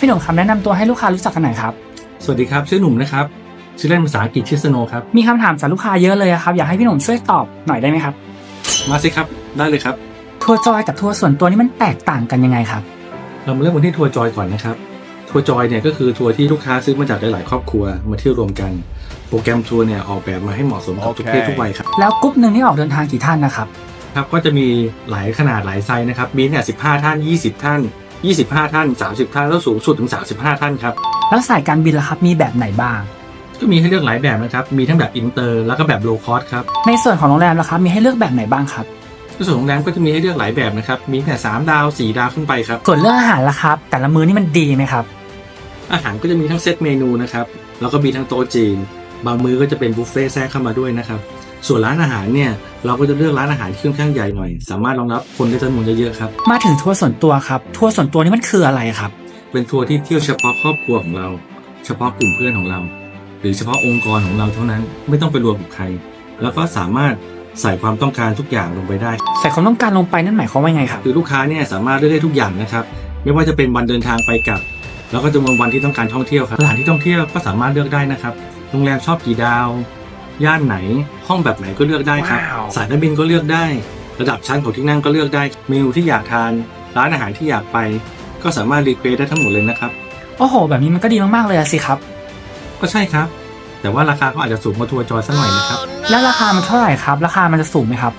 พี่หนุ่มครับแนะนำตัวให้ลูกค้ารู้จักกันหน่อยครับ สวัสดีครับ ชื่อหนุ่มนะครับ ชื่อเล่นภาษาอังกฤษชื่อสโนครับ มีคำถามจากลูกค้าเยอะเลยอะครับ อยากให้พี่หนุ่มช่วยตอบหน่อยได้ไหมครับ มาสิครับ ได้เลยครับ ทัวร์จอยกับทัวร์ส่วนตัวนี่มันแตกต่างกันยังไงครับ เรามาเริ่มกันที่ทัวร์จอยก่อนนะครับ ทัวร์จอยเนี่ยก็คือทัวร์ที่ลูกค้าซื้อมาจากหลาย ๆ ครอบครัวมาเที่ยวรวมกัน โปรแกรมทัวร์เนี่ยออกแบบมาให้เหมาะสมกับทุกเพศทุกวัยครับ แล้วกรุ๊ปหนึ่งนี่ออกเดินทางกี่ท่านนะครับ ครับ ก็จะมีหลายขนาดหลายไซส์นะครับ มีเนี่ย15ท่าน20ท่าน 25 ท่าน 30 ท่านแล้วสูงสุดถึง 35 ท่านครับ แล้วสายการบินล่ะครับมีแบบไหนบ้าง ก็มีให้เลือกหลายแบบนะครับ มีทั้งแบบอินเตอร์แล้วก็แบบโลคอสครับ ในส่วนของโรงแรมล่ะครับมีให้เลือกแบบไหนบ้างครับในส่วนของโรงแรมก็จะมีให้เลือกหลายแบบนะครับ มีแต่ 3 ดาว 4 ดาวขึ้นไปครับ ส่วนเรื่องอาหารล่ะครับ แต่ละมื้อนี่มันดีไหมครับ อาหารก็จะมีทั้งเซตเมนูนะครับ แล้วก็มีทั้งโต๊ะจีน บางมื้อก็จะเป็นบุฟเฟ่ต์แทรกเข้ามาด้วยนะครับ ส่วนร้านอาหารเนี่ยเราก็จะเลือกร้านอาหารที่ค่อนข้างใหญ่หน่อย สามารถรองรับคนได้จำนวนเยอะๆครับ มาถึงทัวร์ส่วนตัวครับทัวร์ส่วนตัวนี่มันคืออะไรครับ เป็นทัวร์ที่เที่ยวเฉพาะครอบครัวของเรา เฉพาะกลุ่มเพื่อนของเรา หรือเฉพาะองค์กรของเราเท่านั้นไม่ต้องไปรวมกับใคร แล้วก็สามารถใส่ความต้องการทุกอย่างลงไปได้ ใส่ความต้องการลงไปนั่นหมายความว่าไงครับคือลูกค้าเนี่ยสามารถเลือกได้ทุกอย่างนะครับ ไม่ว่าจะเป็นวันเดินทางไปกลับ แล้วก็จำนวนวันที่ต้องการท่องเที่ยวครับสถานที่ท่องเที่ยวก็สามารถเลือกได้นะครับ โรงแรมชอบกี่ดาว ย่านไหน ห้องแบบไหนก็เลือกได้ครับว้าวสายการบินก็เลือกได้ ระดับชั้นของที่นั่งก็เลือกได้ เมนูที่อยากทาน ร้านอาหารที่อยากไป ก็สามารถรีเควสได้ทั้งหมดเลยนะครับ โอ้โห แบบนี้มันก็ดีมากๆเลยอะสิครับ ก็ใช่ครับ แต่ว่าราคาก็อาจจะสูงกว่าทัวร์จอยสักหน่อยนะครับ แล้วราคามันเท่าไหร่ครับ ราคามันจะสูงไหมครับ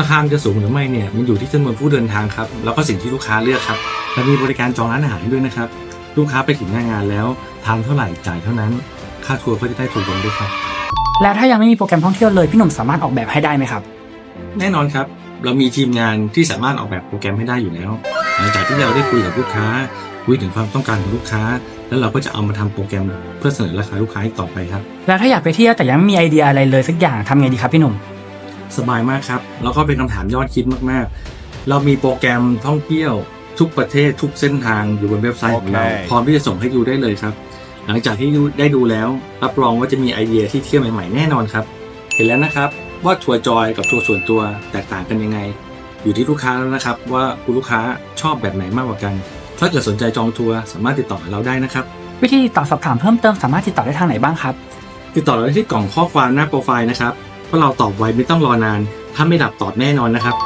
ราคามันจะสูงหรือไม่เนี่ยมันอยู่ที่จำนวนผู้เดินทางครับ แล้วก็สิ่งที่ลูกค้าเลือกครับ และมีบริการจองร้านอาหารให้ด้วยนะครับ ลูกค้าไปถึงหน้างานแล้วทานเท่าไหร่จ่ายเท่านั้น ค่าทัวร์ก็จะได้ถูกลงด้วยครับ แล้วถ้ายังไม่มีโปรแกรมท่องเที่ยวเลย พี่หนุ่มสามารถออกแบบให้ได้ไหมครับ แน่นอนครับ เรามีทีมงานที่สามารถออกแบบโปรแกรมให้ได้อยู่แล้ว หลังจากที่เราได้คุยกับลูกค้า คุยถึงความต้องการของลูกค้า แล้วเราก็จะเอามาทำโปรแกรมเพื่อเสนอราคาลูกค้าอีกต่อไปครับ แล้วถ้าอยากไปเที่ยวแต่ยังไม่มีไอเดียอะไรเลยสักอย่างทำไงดีครับพี่หนุ่ม สบายมากครับ แล้วก็เป็นคำถามยอดคิดมากๆ เรามีโปรแกรมท่องเที่ยวทุกประเทศทุกเส้นทางอยู่บนเว็บไซต์ของเราโอเคพร้อมที่จะส่งให้ดูได้เลยครับ หลังจากที่ได้ดูแล้ว รับรองว่าจะมีไอเดียที่เที่ยวใหม่ๆแน่นอนครับ เห็นแล้วนะครับว่าทัวร์จอยกับทัวร์ส่วนตัวแตกต่างกันยังไง อยู่ที่ลูกค้าแล้วนะครับ ว่าคุณลูกค้าชอบแบบไหนมากกว่ากัน ถ้าเกิดสนใจจองทัวร์สามารถติดต่อเราได้นะครับ วิธีติดต่อสอบถามเพิ่มเติมสามารถติดต่อได้ทางไหนบ้างครับ ติดต่อเราได้ที่กล่องข้อความหน้าโปรไฟล์นะครับเพราะเราตอบไวไม่ต้องรอนาน ถ้าไม่ดับตอบแน่นอนนะครับ